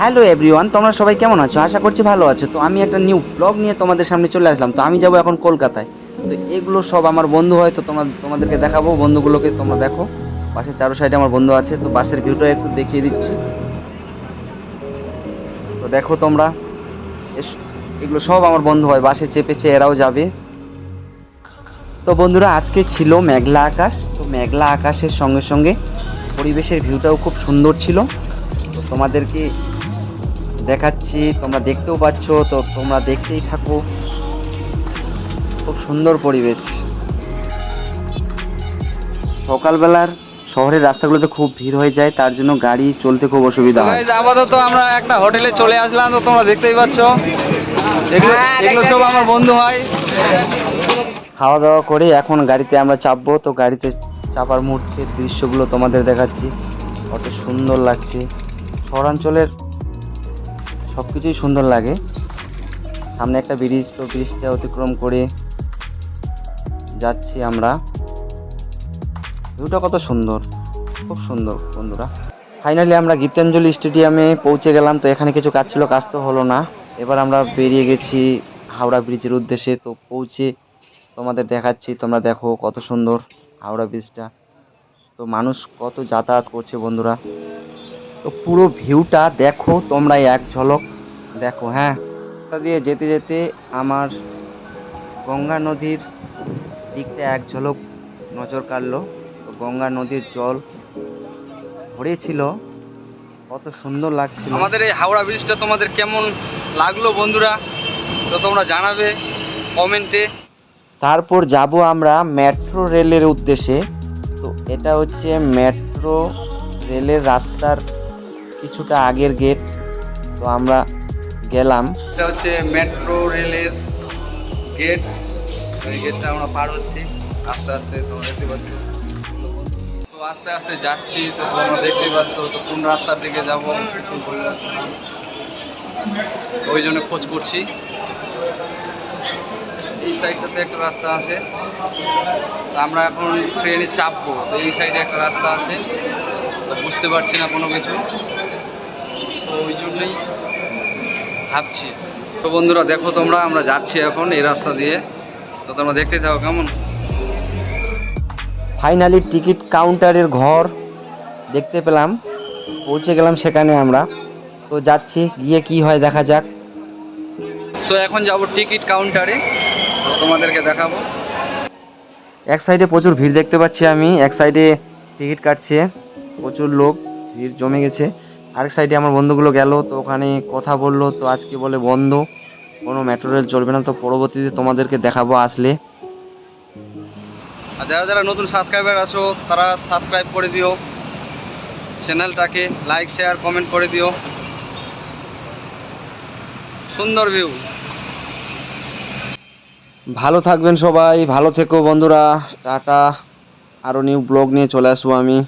Hello everyone তোমরা সবাই কেমন আছো? আশা করছি ভালো আছো। তো আমি একটা নিউ ব্লগ নিয়ে তোমাদের সামনে চলে আসলাম। তো আমি যাব এখন কলকাতায়। তো এগুলো সব আমার বন্ধু হয়, তো তোমরা তোমাদেরকে দেখাবো। বন্ধুগুলোকে তোমরা দেখো। পাশে চারো সাইডে আমার বন্ধু আছে, তো বাসের ভিউটা একটু দেখিয়ে দিচ্ছি। তো দেখো তোমরা এগুলো সব আমার বন্ধু হয়, বাসে চেপেছে, এরাও যাবে। তো বন্ধুরা, আজকে ছিল মেঘলা আকাশ। তো মেঘলা আকাশের সঙ্গে সঙ্গে পরিবেশের ভিউটাও খুব সুন্দর ছিল। তো তোমাদেরকে দেখাচ্ছি তোমরা দেখতেও পাচ্ছ তো তোমরা দেখতেই থাকো। খুব সুন্দর পরিবেশ। সকালবেলার শহরের রাস্তাগুলোতে খুব ভিড় হয়ে যায় তার জন্য গাড়ি চলতে খুব অসুবিধা হয়। আপাতত আমরা একটা হোটেলে চলে আসলাম তো তোমরা দেখতেই পাচ্ছ। এগুলো এগুলো সব আমার বন্ধু হয় খাওয়া দাওয়া করে এখন গাড়িতে আমরা চাপবো তো গাড়িতে চাপার মুহূর্তের দৃশ্যগুলো তোমাদের দেখাচ্ছি। কত সুন্দর লাগছে। শহরাঞ্চলের সব কিছুই সুন্দর লাগে। সামনে একটা ব্রিজ, তো ব্রিজটা অতিক্রম করে যাচ্ছি আমরা। ভিউটা কত সুন্দর, খুব সুন্দর বন্ধুরা। ফাইনালি আমরা গীতাঞ্জলি স্টেডিয়ামে পৌঁছে গেলাম, তো এখানে কিছু কাজ ছিল, কাজ তো হলো না। এবার আমরা বেরিয়ে গেছি হাওড়া ব্রিজের উদ্দেশ্যে, তো পৌঁছে তোমাদের দেখাচ্ছি, তোমরা দেখো কত সুন্দর হাওড়া ব্রিজটা। তো মানুষ কত যাতায়াত করছে বন্ধুরা। তো পুরো ভিউটা দেখো তোমরা এক ঝলক দেখো হ্যাঁ। রাস্তা দিয়ে যেতে যেতে আমার গঙ্গা নদীর দিকটা এক ঝলক নজর কাড়লো। তো গঙ্গা নদীর জল ভরেছিল কত সুন্দর লাগছিল। আমাদের এই হাওড়া ব্রিজটা তোমাদের কেমন লাগল বন্ধুরা তো তোমরা জানাবে কমেন্টে। তারপর যাব আমরা মেট্রো রেলের উদ্দেশ্যে। তো এটা হচ্ছে মেট্রো রেলের রাস্তার কিছুটা আগের গেট তো আমরা গেলাম। এটা হচ্ছে মেট্রো রেলের গেট এই গেটটা আমরা পার হচ্ছি। আস্তে আস্তে তোমরা দেখতে পাচ্ছ। তো আস্তে আস্তে যাচ্ছি, তো তোমরা দেখতেই পাচ্ছ, তো কোন রাস্তার দিকে যাব কিছু বলে যাচ্ছে না। ওই জন্য খোঁজ করছি। এই সাইডটাতে একটা রাস্তা আছে। তো আমরা এখন ট্রেনে চাপবো, তো এই সাইডে একটা রাস্তা আছে। তো বুঝতে পারছি না কোনো কিছু। তো ওই জন্যই ভাবছি। তো বন্ধুরা দেখো তোমরা আমরা যাচ্ছি এখন এই রাস্তা দিয়ে। তো তোমরা দেখতে থাকো কেমন? ফাইনালি টিকিট কাউন্টারের ঘর দেখতে পেলাম। পৌঁছে গেলাম সেখানে আমরা। তো যাচ্ছি গিয়ে কি হয় দেখা যাক। সো এখন যাব টিকিট কাউন্টারে। তো তোমাদেরকে দেখাবো। এক সাইডে প্রচুর ভিড় দেখতে পাচ্ছি আমি এক সাইডে টিকিট কাটছে। প্রচুর লোক ভিড় জমে গেছে। আরেক সাইডে আমার বন্ধুগুলো গেল তো ওখানে কথা বলল তো আজকে বলে বন্ধ। কোনো মেট্রো রেল চলবে না তো পরবর্তীতে তোমাদেরকে দেখাবো আসলে। আর যারা যারা নতুন সাবস্ক্রাইবার আছো তারা সাবস্ক্রাইব করে দিও। চ্যানেলটাকে লাইক শেয়ার কমেন্ট করে দিও। সুন্দর ভিউ ভালো থাকবেন সবাই ভালো থেকো বন্ধুরা। টাটা। আরও নিউ ব্লগ নিয়ে চলে আসব আমি।